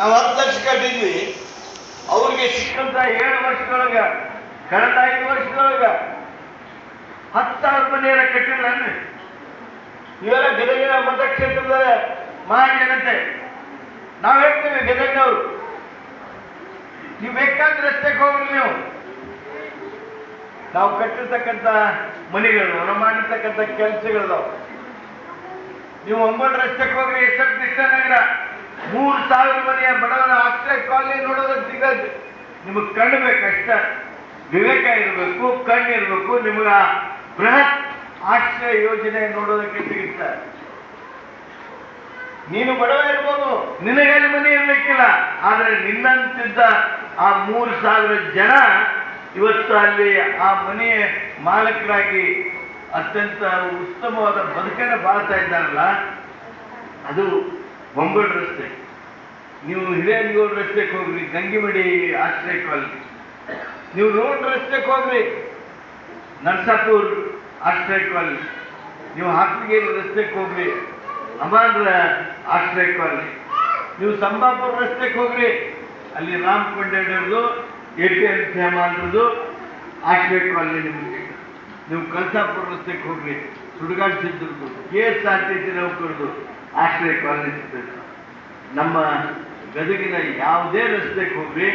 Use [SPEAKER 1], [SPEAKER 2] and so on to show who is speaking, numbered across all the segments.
[SPEAKER 1] ನಾವು ಹತ್ತು ಲಕ್ಷ ಕಟ್ಟಿದ್ವಿ. ಅವ್ರಿಗೆ ಸಿಕ್ಕಂತ ಏಳು ವರ್ಷದೊಳಗ, ಕಳೆದ ಐದು ವರ್ಷದೊಳಗ ಹತ್ತಾರು ಮನೆಯನ್ನ ಕಟ್ಟಿಲ್ಲ ಅಂದ್ರೆ. ಇವೆಲ್ಲ ಗದಗಿನ ಮತಕ್ಷೇತ್ರದ ಮಹಾಜನತೆ ನಾವು ಹೇಳ್ತೇವೆ ಗದಗಿನವರು. ನೀವು ಬೇಕಾದ ರಸ್ತೆಗೆ ಹೋಗ್ರಿ ನೀವು. ನಾವು ಕಟ್ಟಿರ್ತಕ್ಕಂಥ ಮನೆಗಳು ನಾವು ಮಾಡಿರ್ತಕ್ಕಂಥ ಕೆಲಸಗಳು ನೀವು ಒಂಬತ್ತು ರಸ್ತೆಗೆ ಹೋಗ್ರಿ ಎಸ್ ಎಫ್ ಕೃಷ್ಣನಗರ ಮೂರು ಸಾವಿರ ಮನೆಯ ಬಡವರ ಆಶ್ರಯ ಕಾಲಿ ನೋಡೋದಕ್ಕೆ ಸಿಗದು ನಿಮಗೆ ಕಣ್ಣು ಬೇಕಷ್ಟ? ವಿವೇಕ ಇರಬೇಕು, ಕಣ್ಣು ಇರಬೇಕು, ನಿಮಗ ಬೃಹತ್ ಆಶ್ರಯ ಯೋಜನೆ ನೋಡೋದಕ್ಕೆ ಸಿಗುತ್ತೆ. ನೀನು ಬಡವ ಇರ್ಬೋದು, ನಿನಗಲ್ಲಿ ಮನೆ ಇರ್ಲಿಕ್ಕಿಲ್ಲ ಆದ್ರೆ ನಿನ್ನಂತಿದ್ದ ಆ ಮೂರು ಸಾವಿರ ಜನ ಇವತ್ತು ಅಲ್ಲಿ ಆ ಮನೆಯ ಮಾಲಕರಾಗಿ ಅತ್ಯಂತ ಉತ್ತಮವಾದ ಬದುಕನ್ನು ಬಾಳ್ತಾ ಇದ್ದಾರಲ್ಲ, ಅದು ಬೊಂಬಡ್ ರಸ್ತೆ. ನೀವು ಹಿರಿಯಂಗೂರು ರಸ್ತೆಗೆ ಹೋಗ್ರಿ, ಗಂಗಿಮಡಿ ಆಶ್ರಯ ಕಾಲನಿ ನೀವು ರೋಡ್ ರಸ್ತೆಗೆ ಹೋಗ್ರಿ, ನರ್ಸಾಪುರ್ ಆಶ್ರಯ ಕಾಲೇಜ್ ನೀವು ಹಾಸಿಗೆರೆ ರಸ್ತೆಗೆ ಹೋಗ್ರಿ ಅಮಾನ್ರ ಆಶ್ರಯ ಕಾಲೇಜ್ ನೀವು ಸಂಬಾಪುರ ರಸ್ತೆಗೆ ಹೋಗ್ರಿ, ಅಲ್ಲಿ ರಾಮ್ ಕೊಂಡೇಡರ್ದು ಎ ಪಿ ಎಂ ಹೇಮಾಂದ್ರದು ಆಶ್ರಯ ಕಾಲನಿ ನಿಮಗೆ. ನೀವು ಕಲ್ಸಾಪುರ ರಸ್ತೆಗೆ ಹೋಗ್ರಿ, ಸುಡುಗಾಡ್ ಸಿದ್ಧದ್ದು K S R T C ನೌಕರದು ಆಶ್ರಯ ಕಾಲೇಜ್ ಸಿಗ್ತದೆ ನಮ್ಮ ಗದಗಿನ ಯಾವುದೇ ರಸ್ತೆಗೆ ಹೋಗ್ರಿ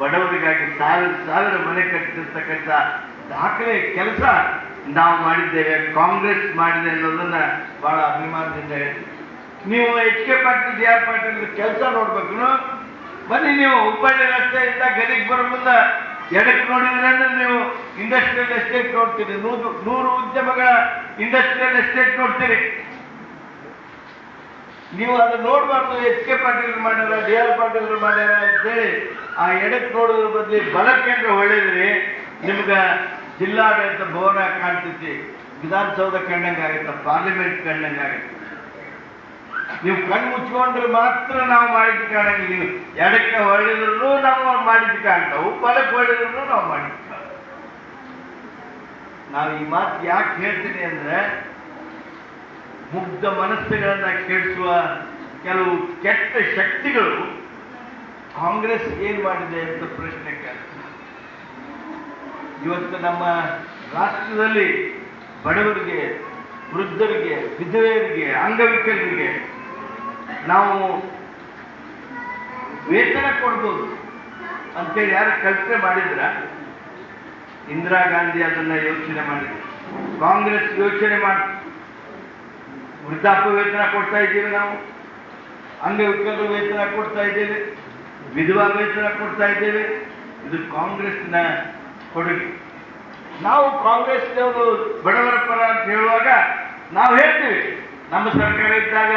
[SPEAKER 1] ಬಡವರಿಗಾಗಿ ಸಾವಿರ ಸಾವಿರ ಮನೆ ಕಟ್ಟಿರ್ತಕ್ಕಂಥ ದಾಖಲೆ ಕೆಲಸ ನಾವು ಮಾಡಿದ್ದೇವೆ, ಕಾಂಗ್ರೆಸ್ ಮಾಡಿದೆ ಅನ್ನೋದನ್ನ ಬಹಳ ಅಭಿಮಾನದಿಂದ ಹೇಳ್ತೀವಿ ನೀವು H K Patil D R Patil ಕೆಲಸ ನೋಡ್ಬೇಕು ಬನ್ನಿ ನೀವು, ಹುಬ್ಬಳ್ಳಿ ರಸ್ತೆಯಿಂದ ಗದಿಗೆ ಬರೋ ಮುಂದೆ ಎಡಕ್ಕೆ ನೋಡಿದ್ರೆ ಅಂದ್ರೆ ನೀವು ಇಂಡಸ್ಟ್ರಿಯಲ್ ಎಸ್ಟೇಟ್ ನೋಡ್ತೀರಿ. ನೂರು ನೂರು ಉದ್ಯಮಗಳ ಇಂಡಸ್ಟ್ರಿಯಲ್ ಎಸ್ಟೇಟ್ ನೋಡ್ತೀರಿ. ನೀವು ಅದನ್ನ ನೋಡಬಾರ್ದು, ಎಚ್ ಕೆ ಪಾಟೀಲ್ ಮಾಡ್ಯಾರ, ಡಿ ಆರ್ ಪಾಟೀಲ್ ಮಾಡ್ಯಾರ ಅಂತೇಳಿ. ಆ ಎಡಕ್ಕೆ ನೋಡೋದ್ರ ಬದಲಿ ಬಲಕ್ಕೆ ಹೊಳೆದ್ರಿ ನಿಮ್ಗ ಜಿಲ್ಲಾಡಳಿತ ಭವನ ಕಾಣ್ತೈತಿ. ವಿಧಾನಸೌಧ ಕಂಡಂಗೆ ಆಗುತ್ತೆ ಪಾರ್ಲಿಮೆಂಟ್ ಕಂಡಂಗೆ ಆಗುತ್ತೆ ನೀವು ಕಣ್ಣು ಮುಚ್ಕೊಂಡ್ರೆ ಮಾತ್ರ ನಾವು ಮಾಡಿದ್ದು ಕಾಣಂಗಿಲ್ಲ ಎಡಕ್ಕೆ ಹೊಳೆದ್ರು ನಾವು ಮಾಡಿದ್ದು ಕಾಣ್ತಾವು. ಬಲಕ್ಕೆ ಹೊಳೆದ್ರು ನಾವು ಮಾಡಿದ್ದು ನಾವು ಈ ಮಾತು ಯಾಕೆ ಹೇಳ್ತೀನಿ ಅಂದ್ರೆ ಮುಗ್ಧ ಮನಸ್ಸುಗಳನ್ನ ಕೆಡಿಸುವ ಕೆಲವು ಕೆಟ್ಟ ಶಕ್ತಿಗಳು ಕಾಂಗ್ರೆಸ್ ಏನ್ ಮಾಡಿದೆ ಅಂತ ಪ್ರಶ್ನೆ ಇವತ್ತು ನಮ್ಮ ರಾಷ್ಟ್ರದಲ್ಲಿ ಬಡವರಿಗೆ, ವೃದ್ಧರಿಗೆ, ವಿಧವೆಯರಿಗೆ, ಅಂಗವಿಕಲರಿಗೆ ನಾವು ವೇತನ ಕೊಡ್ಬೋದು ಅಂತೇಳಿ ಯಾರು ಕಲ್ಪನೆ ಮಾಡಿದ್ರ? ಇಂದಿರಾ ಗಾಂಧಿ ಅದನ್ನ ಯೋಚನೆ ಮಾಡಿದ್ರು. ಕಾಂಗ್ರೆಸ್ ಯೋಚನೆ ಮಾಡಿ ವೃದ್ಧಾಪ್ಯ ವೇತನ ಕೊಡ್ತಾ ಇದ್ದೇವೆ ನಾವು. ಅಂಗವಿಕಲರು ವೇತನ ಕೊಡ್ತಾ ಇದ್ದೇವೆ. ವಿಧವಾ ವೇತನ ಕೊಡ್ತಾ ಇದ್ದೇವೆ. ಇದು ಕಾಂಗ್ರೆಸ್ನ ಕೊಡುಗೆ. ನಾವು ಕಾಂಗ್ರೆಸ್ನವರು ಬಡವರ ಪರ ಅಂತ ಹೇಳುವಾಗ ನಾವು ಹೇಳ್ತೀವಿ, ನಮ್ಮ ಸರ್ಕಾರ ಇದ್ದಾಗ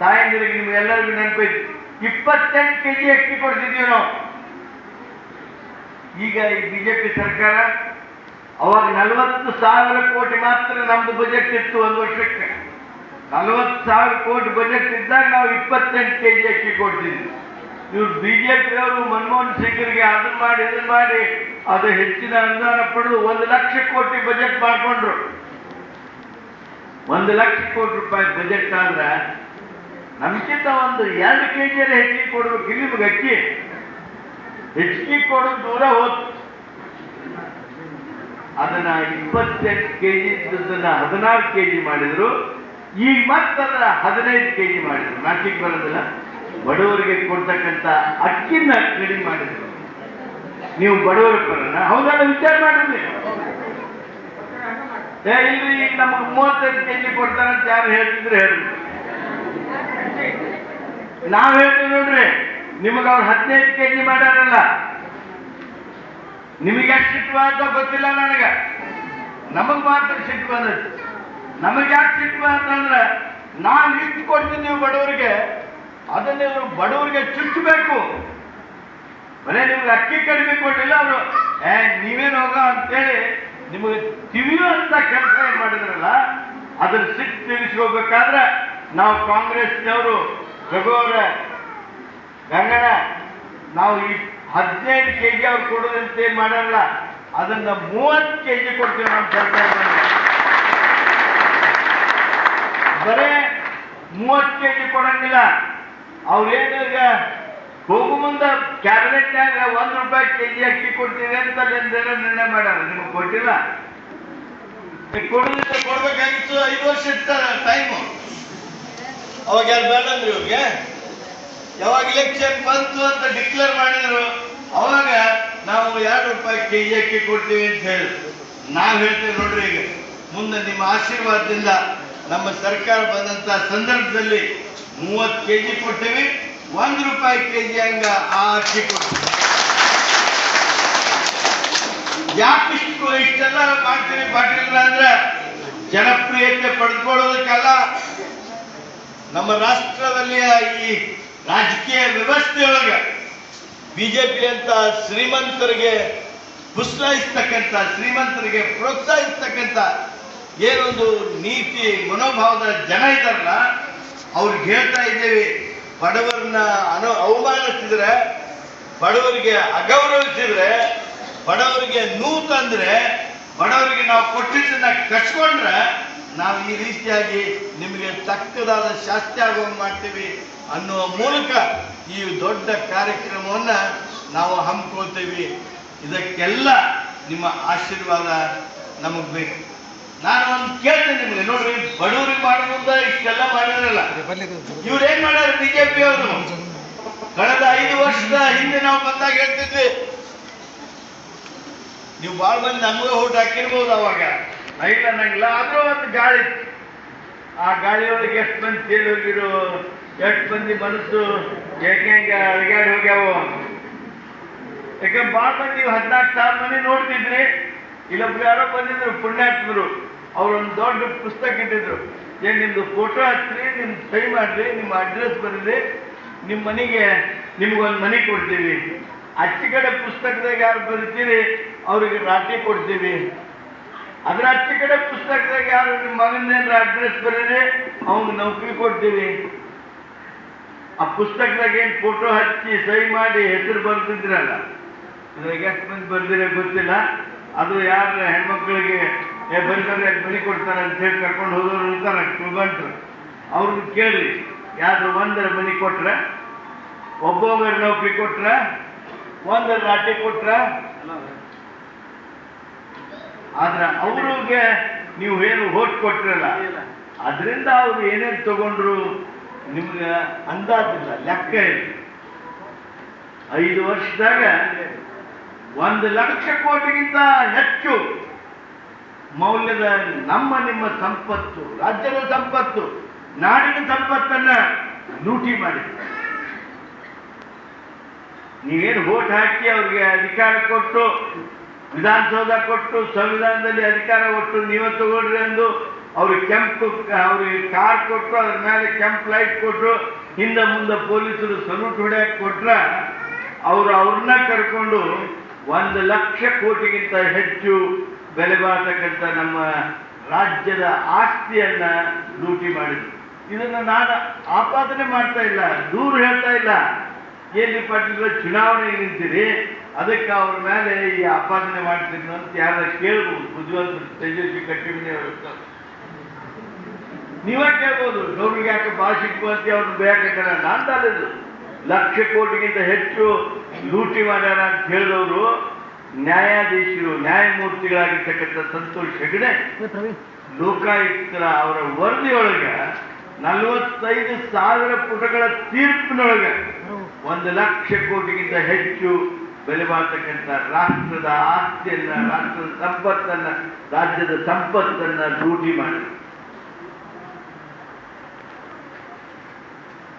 [SPEAKER 1] ತಾಯಂದಿರಿಗೆ ನಿಮ್ಗೆ ಎಲ್ಲರಿಗೂ ನೆನಪೈತಿ ಇಪ್ಪತ್ತೆಂಟು ಕೆ ಜಿ ಅಕ್ಕಿ ಕೊಡ್ತಿದ್ದೀವಿ ನಾವು. ಈಗ ಈ ಬಿಜೆಪಿ ಸರ್ಕಾರ ಅವಾಗ ನಲವತ್ತು ಸಾವಿರ ಕೋಟಿ ಮಾತ್ರ ನಮ್ದು ಬಜೆಟ್ ಇತ್ತು ಒಂದು ವರ್ಷಕ್ಕೆ. ನಲವತ್ತು ಸಾವಿರ ಕೋಟಿ ಬಜೆಟ್ ಇದ್ದಾಗ ನಾವು ಇಪ್ಪತ್ತೆಂಟು ಕೆ ಜಿ ಅಕ್ಕಿ ಕೊಡ್ತಿದ್ವಿ. ಇವ್ರು ಬಿಜೆಪಿಯವರು ಮನಮೋಹನ್ ಸಿಂಗ್ರಿಗೆ ಅದನ್ನ ಮಾಡಿ ಇದನ್ನ ಮಾಡಿ, ಅದು ಹೆಚ್ಚಿನ ಅನುದಾನ ಪಡೆದು ಒಂದು ಲಕ್ಷ ಕೋಟಿ ಬಜೆಟ್ ಮಾಡ್ಕೊಂಡ್ರು. ಒಂದು ಲಕ್ಷ ಕೋಟಿ ರೂಪಾಯಿ ಬಜೆಟ್ ಆದ್ರೆ ನಮ್ಗಿಂತ ಒಂದು ಎರಡು ಕೆ ಜಿಯಲ್ಲಿ ಹೆಚ್ಚಿಗೆ ಕೊಡಬೇಕು. ಇಲ್ಲಿ ನಿಮ್ಗೆ ಅಕ್ಕಿ. ಹೆಚ್ಚಿಗೆ ಕೊಡೋದು ದೂರ ಹೋಯ್ತು ಅದನ್ನ ಇಪ್ಪತ್ತೆಂಟು ಕೆ ಜಿ ಹದಿನಾರು ಕೆ ಜಿ ಮಾಡಿದ್ರು. ಈಗ ಮತ್ತದರ ಹದಿನೈದು ಕೆ ಜಿ ಮಾಡಿದ್ರು. ನಾಚಿಕ್ ಬರೋದಿಲ್ಲ. ಬಡವರಿಗೆ ಕೊಡ್ತಕ್ಕಂಥ ಅಕ್ಕಿನ ಕಡಿಮೆ ಮಾಡಿದ್ರು. ನೀವು ಬಡವರ ಬರೋಣ ಹೌದಲ್ಲ ವಿಚಾರ ಮಾಡಿದ್ರಿ ಏ ಇಲ್ರಿ ಈಗ ನಮ್ಗೆ ಮೂವತ್ತೈದು ಕೆ ಜಿ ಕೊಡ್ತಾರಂತ ಯಾರು ಹೇಳ್ತಿದ್ರೆ ಹೇಳ್ರಿ ನಾವ್ ಹೇಳ್ತೀವಿ ನೋಡ್ರಿ. ನಿಮಗೆ ಅವ್ರು ಹದಿನೈದು ಕೆ ಜಿ ಮಾಡ್ಯಾರಲ್ಲ. ನಿಮಗೆ ಎಷ್ಟು ಸಿಟ್ಟು ಅಂತ ಗೊತ್ತಿಲ್ಲ ನನಗೆ. ನಮಗ್ ಮಾತ್ರ ಸಿಟ್ಟು ಬಂದದ್ದು ನಮಗೆ ಯಾಕೆ ಸಿಟ್ಟು ಅಂತಂದ್ರೆ, ನಾನು ಇಟ್ಟು ಕೊಡ್ತೀನಿ ನೀವು ಬಡವರಿಗೆ, ಅದನ್ನ ಬಡವರಿಗೆ ಚುಚ್ಚಬೇಕು ಬರೇ ನಿಮ್ಗೆ ಅಕ್ಕಿ ಕಡಿಮೆ ಕೊಟ್ಟಿಲ್ಲ ಅವರು. ಏ, ನೀವೇನು ಹೋಗ ಅಂತೇಳಿ ನಿಮಗೆ ತಿಳಿಯುವಂತ ಕೆಲಸ ಏನ್ ಮಾಡಿದ್ರಲ್ಲ ಅದ್ರ ಸಿಟ್ಟು ತಿಳಿಸ್ಕೋಬೇಕಾದ್ರೆ ನಾವು ಕಾಂಗ್ರೆಸ್ನವರು ಜಗೋರ ಗಂಗಣ ನಾವು ಈ ಹದಿನೈದು ಕೆ ಜಿ ಅವ್ರು ಕೊಡೋದಂತ ಮಾಡಲ್ಲ ಅದನ್ನ ಮೂವತ್ತು ಕೆ ಜಿ ಕೊಡ್ತೀವಿ ನಮ್ಮ ಸರ್ಕಾರದಲ್ಲಿ ಬರೇ ಮೂವತ್ತು ಕೆ ಜಿ ಕೊಡಂಗಿಲ್ಲ. ಅವ್ರೇನು ಈಗ ಮುಂದೆ ಕ್ಯಾಬಿನೆಟ್ನಾಗ ಒಂದು ರೂಪಾಯಿ ಕೆ ಜಿ ಅಕ್ಕಿ ಕೊಡ್ತೀವಿ ಅಂತ ನಿರ್ಣಯ ಮಾಡ್ಯಾರ? ನಿಮಗೆ ಕೊಟ್ಟಿಲ್ಲ ಕೊಡುದಿದ್ರೆ ಕೊಡ್ಬೇಕಾಗಿತ್ತು, ಐದು ವರ್ಷ ಇರ್ತಾರ ಟೈಮು ಅವಾಗ ಯಾರು ಬೇಡಂದ್ರಿ ಇವ್ರಿಗೆ. ಯಾವಾಗ ಇಲೆಕ್ಷನ್ ಬಂತು ಅಂತ ಡಿಕ್ಲೇರ್ ಮಾಡಿದ್ರು, ಅವಾಗ ನಾವು ಎರಡು ರೂಪಾಯಿ ಕೆ ಜಿ ಅಕ್ಕಿ ಕೊಡ್ತೀವಿ ಅಂತ ಹೇಳಿ ನಾವ್ ಹೇಳ್ತೇವೆ ನೋಡ್ರಿ ಈಗ, ಮುಂದೆ ನಿಮ್ಮ ಆಶೀರ್ವಾದದಿಂದ ನಮ್ಮ ಸರ್ಕಾರ ಬಂದಂತ ಸಂದರ್ಭದಲ್ಲಿ ಮೂವತ್ತು ಕೆಜಿ ಕೊಟ್ಟೇವೆ ಒಂದು ರೂಪಾಯಿ ಕೆಜಿ ಹಂಗ ಆ ಅಕ್ಕಿ ಕೊಟ್ಟಿವಿ ಯಾಕಿಷ್ಟು ಇಷ್ಟು ಇಷ್ಟೆಲ್ಲ ಮಾಡ್ತೀವಿ ಪಾಟೀಲ್ ಅಂದ್ರೆ ಜನಪ್ರಿಯತೆ ಪಡೆದುಕೊಳ್ಳೋದಕ್ಕಲ್ಲ ನಮ್ಮ ರಾಷ್ಟ್ರದಲ್ಲಿ ಈ ರಾಜಕೀಯ ವ್ಯವಸ್ಥೆಯೊಳಗೆ ಬಿಜೆಪಿ ಅಂತ ಶ್ರೀಮಂತರಿಗೆ ಉತ್ಸಾಹಿಸ್ತಕ್ಕಂಥ ಶ್ರೀಮಂತರಿಗೆ ಪ್ರೋತ್ಸಾಹಿಸ್ತಕ್ಕಂಥ ಏನೊಂದು ನೀತಿ ಮನೋಭಾವದ ಜನ ಇದ್ದಾರಲ್ಲ, ಅವ್ರಿಗೆ ಹೇಳ್ತಾ ಇದ್ದೇವೆ, ಬಡವರನ್ನ ಅನು ಅವಮಾನಿಸಿದ್ರೆ ಬಡವರಿಗೆ ಅಗೌರವಿಸಿದ್ರೆ, ಬಡವರಿಗೆ ನೋವು ತಂದ್ರೆ ಬಡವರಿಗೆ ನಾವು ಕೊಟ್ಟಿದ್ದನ್ನ ಕಟ್ಕೊಂಡ್ರೆ ನಾವು ಈ ರೀತಿಯಾಗಿ ನಿಮಗೆ ತಕ್ಕದಾದ ಶಾಸ್ತಿ ಆಗುವಂಗೆ ಮಾಡ್ತೀವಿ ಅನ್ನುವ ಮೂಲಕ ಈ ದೊಡ್ಡ ಕಾರ್ಯಕ್ರಮವನ್ನು ನಾವು ಹಮ್ಮಿಕೊಳ್ತೀವಿ. ಇದಕ್ಕೆಲ್ಲ ನಿಮ್ಮ ಆಶೀರ್ವಾದ ನಮಗೆ ಬೇಕು. ನಾನು ಒಂದು ಕೇಳ್ತೇನೆ ನಿಮಗೆ. ನೋಡ್ರಿ ಬಡವರಿಗೆ ಮಾಡುವುದ ಇಷ್ಟೆಲ್ಲ ಮಾಡಿದ್ರಲ್ಲ. ಇವ್ರು ಏನ್ ಮಾಡ್ಯಾರ ಬಿಜೆಪಿ ಅವರು? ಕಳೆದ ಐದು ವರ್ಷದ ಹಿಂದೆ ನಾವು ಬಂದಾಗ ಹೇಳ್ತಿದ್ವಿ ನೀವು ಬಾಳ ಮಂದಿ ನಮ್ಗೆ ಊಟ ಹಾಕಿರ್ಬೋದು ಅವಾಗ. ಇಲ್ಲ ನಂಗಿಲ್ಲ ಆದ್ರೂ ಒಂದು ಗಾಳಿ. ಆ ಗಾಳಿಯೊಳಗೆ ಎಷ್ಟು ಮಂದಿ ಕೇಳೋಗಿರು ಹೋಗಿರು ಎಷ್ಟು ಮಂದಿ ಮನಸ್ಸು ಹೆಂಗೆ ಅಳಗಾಡಿ ಹೋಗ್ಯಾವ. ಯಾಕಂದ್ರೆ ಬಾಳ ಮಂದಿ ಹದಿನಾಲ್ಕು ಸಾವಿರ ಮಂದಿ ನೋಡ್ತಿದ್ರಿ. ಇಲ್ಲೊಬ್ರು ಯಾರೋ ಬಂದಿದ್ರು ಪುಣ್ಯಾತ್ಮರು ಅವ್ರು ಒಂದು ದೊಡ್ಡ ಪುಸ್ತಕ ಇಟ್ಟಿದ್ರು. ಏನ್ ನಿಮ್ದು ಫೋಟೋ ಹಾಕ್ರಿ, ನಿಮ್ ಸೈ ಮಾಡ್ರಿ, ನಿಮ್ಮ ಅಡ್ರೆಸ್ ಬರೀರಿ ನಿಮ್ಮ ಮನೆಗೆ ನಿಮ್ಗೊಂದು ಮನೆ ಕೊಡ್ತೀವಿ. ಅಚ್ಚ ಕಡೆ ಪುಸ್ತಕದಾಗ ಯಾರು ಬರೀತೀರಿ, ಅವ್ರಿಗೆ ರಾಟಿ ಕೊಡ್ತೀವಿ. ಅದ್ರ ಅಚ್ಚ ಕಡೆ ಪುಸ್ತಕದಾಗ ಯಾರು ನಿಮ್ಮ ಮಗನ ಅಡ್ರೆಸ್ ಬರೀರಿ, ಅವ್ನಿಗೆ ನೌಕರಿ ಕೊಡ್ತೀವಿ. ಆ ಪುಸ್ತಕದಾಗ ಏನ್ ಫೋಟೋ ಹಚ್ಚಿ, ಸಹಿ ಮಾಡಿ ಹೆಸರು ಬರ್ತಿದ್ರಲ್ಲ ಎಷ್ಟು ಮಂದಿ ಬರ್ದಿರ ಗೊತ್ತಿಲ್ಲ. ಅದು ಯಾರ ಹೆಣ್ಮಕ್ಳಿಗೆ ಏ ಬರ್ತಾರೆ ಅಲ್ಲಿ ಬಲಿ ಕೊಡ್ತಾರೆ ಅಂತ ಹೇಳಿ ಕರ್ಕೊಂಡು ಹೋದವರು ಇರ್ತಾರೆ ಸ್ಟೂಡೆಂಟ್ ಅವ್ರನ್ನ ಕೇಳಿ ಯಾರು ಒಂದರ ಮನಿ ಕೊಟ್ರೆ? ಒಬ್ಬೊಬ್ಬರ ನೌಕರಿ ಕೊಟ್ರೆ? ಒಂದರ ರಾಟಿ ಕೊಟ್ರೆ? ಆದ್ರೆ ಅವ್ರಿಗೆ ನೀವು ಏನು ಓಟ್ ಕೊಟ್ರಲ್ಲ, ಅದರಿಂದ ಅವ್ರು ಏನೇನು ತಗೊಂಡ್ರು ನಿಮ್ಗೆ ಅಂದಾಜಿಲ್ಲ ಲೆಕ್ಕ ಇಲ್ಲ. ಐದು ವರ್ಷದಾಗ ಒಂದು ಲಕ್ಷ ಕೋಟಿಗಿಂತ ಹೆಚ್ಚು ಮೌಲ್ಯದ ನಮ್ಮ ನಿಮ್ಮ ಸಂಪತ್ತು, ರಾಜ್ಯದ ಸಂಪತ್ತು, ನಾಡಿನ ಸಂಪತ್ತನ್ನ ಲೂಟಿ ಮಾಡಿ ನೀವೇನು ವೋಟ್ ಹಾಕಿ ಅವ್ರಿಗೆ ಅಧಿಕಾರ ಕೊಟ್ಟು, ವಿಧಾನಸೌಧ ಕೊಟ್ಟು, ಸಂವಿಧಾನದಲ್ಲಿ ಅಧಿಕಾರ ಕೊಟ್ಟು ನೀವೇ ತಗೊಳ್ರಿ ಎಂದು ಅವ್ರಿಗೆ ಕೆಂಪು ಅವ್ರಿಗೆ ಕಾರ್ ಕೊಟ್ಟು, ಅದ್ರ ಮೇಲೆ ಕೆಂಪ್ ಲೈಟ್ ಕೊಟ್ಟು, ಹಿಂದೆ ಮುಂದೆ ಪೊಲೀಸರು ಸಲೂಟ್ ಹೊಡೆಯಕ್ಕೆ ಕೊಟ್ರ ಅವ್ರು ಅವ್ರನ್ನ ಕರ್ಕೊಂಡು ಒಂದು ಲಕ್ಷ ಕೋಟಿಗಿಂತ ಹೆಚ್ಚು ಬೆಲೆ ಬಾಳ್ತಕ್ಕಂಥ ನಮ್ಮ ರಾಜ್ಯದ ಆಸ್ತಿಯನ್ನ ಲೂಟಿ ಮಾಡಿದ್ರು. ಇದನ್ನ ನಾನು ಆಪಾದನೆ ಮಾಡ್ತಾ ಇಲ್ಲ, ದೂರು ಹೇಳ್ತಾ ಇಲ್ಲ. ಎಲ್ಲಿ ಪಾಟೀಲ್ ಚುನಾವಣೆ ನಿಂತಿರಿ ಅದಕ್ಕೆ ಅವ್ರ ಮೇಲೆ ಈ ಆಪಾದನೆ ಮಾಡ್ತೀನಿ ಅಂತ ಯಾರ ಕೇಳ್ಬೋದು. ಬುದ್ಧಿವಂತ ತೇಜಸ್ವಿ ಕಟ್ಟಿಮನಿಯವರು ನೀವೇ ಕೇಳ್ಬೋದು ಗೌರಿಗೆ ಯಾಕೆ ಭಾಷಿಕ ಅಂತ ಅವ್ರನ್ನ ಬೇಕಂತಾರ ನಾನು ತಾಲಿದ್ದು ಲಕ್ಷ ಕೋಟಿಗಿಂತ ಹೆಚ್ಚು ಲೂಟಿ ಮಾಡ್ಯಾರ ಅಂತ ಹೇಳಿದವರು. ನ್ಯಾಯಾಧೀಶರು ನ್ಯಾಯಮೂರ್ತಿಗಳಾಗಿರ್ತಕ್ಕಂಥ ಸಂತೋಷ್ ಹೆಗಡೆ ಲೋಕಾಯುಕ್ತರ ಅವರ ವರದಿಯೊಳಗ ನಲವತ್ತೈದು ಸಾವಿರ ಪುಟಗಳ ತೀರ್ಪಿನೊಳಗೆ ಒಂದು ಲಕ್ಷ ಕೋಟಿಗಿಂತ ಹೆಚ್ಚು ಬೆಲೆ ಬಾಳ್ತಕ್ಕಂಥ ರಾಷ್ಟ್ರದ ಆಸ್ತಿಯನ್ನ ರಾಷ್ಟ್ರದ ಸಂಪತ್ತನ್ನ ರಾಜ್ಯದ ಸಂಪತ್ತನ್ನ ಲೂಟಿ ಮಾಡಿ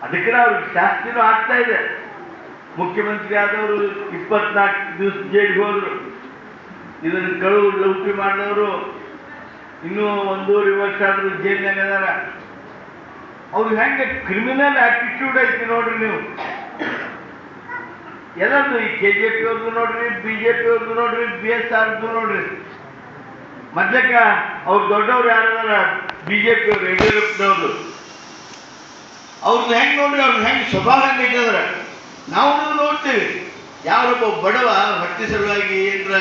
[SPEAKER 1] ಅದಕ್ಕೆ ಅವ್ರಿಗೆ ಶಾಸ್ತಿನೂ ಆಗ್ತಾ ಇದೆ. ಮುಖ್ಯಮಂತ್ರಿ ಆದವರು ಇಪ್ಪತ್ನಾಲ್ಕು ದಿವಸ ಜೈಲಿಗೆ ಹೋದ್ರು. ಇದನ್ನು ಕಳು ಲೌಟಿ ಮಾಡಿದವರು ಇನ್ನೂ ಒಂದೂವರೆ ವರ್ಷ ಆದರೂ ಜೈಲಿನಾಗ ಅದಾರ ಅವ್ರು ಹೆಂಗೆ ಕ್ರಿಮಿನಲ್ ಆಟಿಟ್ಯೂಡ್ ಐತಿ ನೋಡ್ರಿ ನೀವು. ಎಲ್ಲದು ಈ ಕೆ ಜೆ ಪಿ ಅವ್ರದ್ದು ನೋಡ್ರಿ ಬಿಜೆಪಿ ಅವ್ರದ್ದು ನೋಡ್ರಿ ಬಿ ಎಸ್ ಆರ್ದು ನೋಡ್ರಿ. ಮೊದ್ಲಕ್ಕ ಅವ್ರು ದೊಡ್ಡವ್ರು ಯಾರದಾರ ಬಿಜೆಪಿ ಅವ್ರು ಯಡಿಯೂರಪ್ಪನವ್ರು. ಅವ್ರದ್ದು ಹೆಂಗೆ ನೋಡ್ರಿ ಅವ್ರದ್ದು ಹೆಂಗೆ ಸ್ವಭಾವ ಹೆಂಗೆ ನಾವು ನೋಡ್ತೇವೆ. ಯಾರೊಬ್ಬ ಬಡವ ಹೊಟ್ಟೆ ಸಲುವಾಗಿ ಏನ್ರ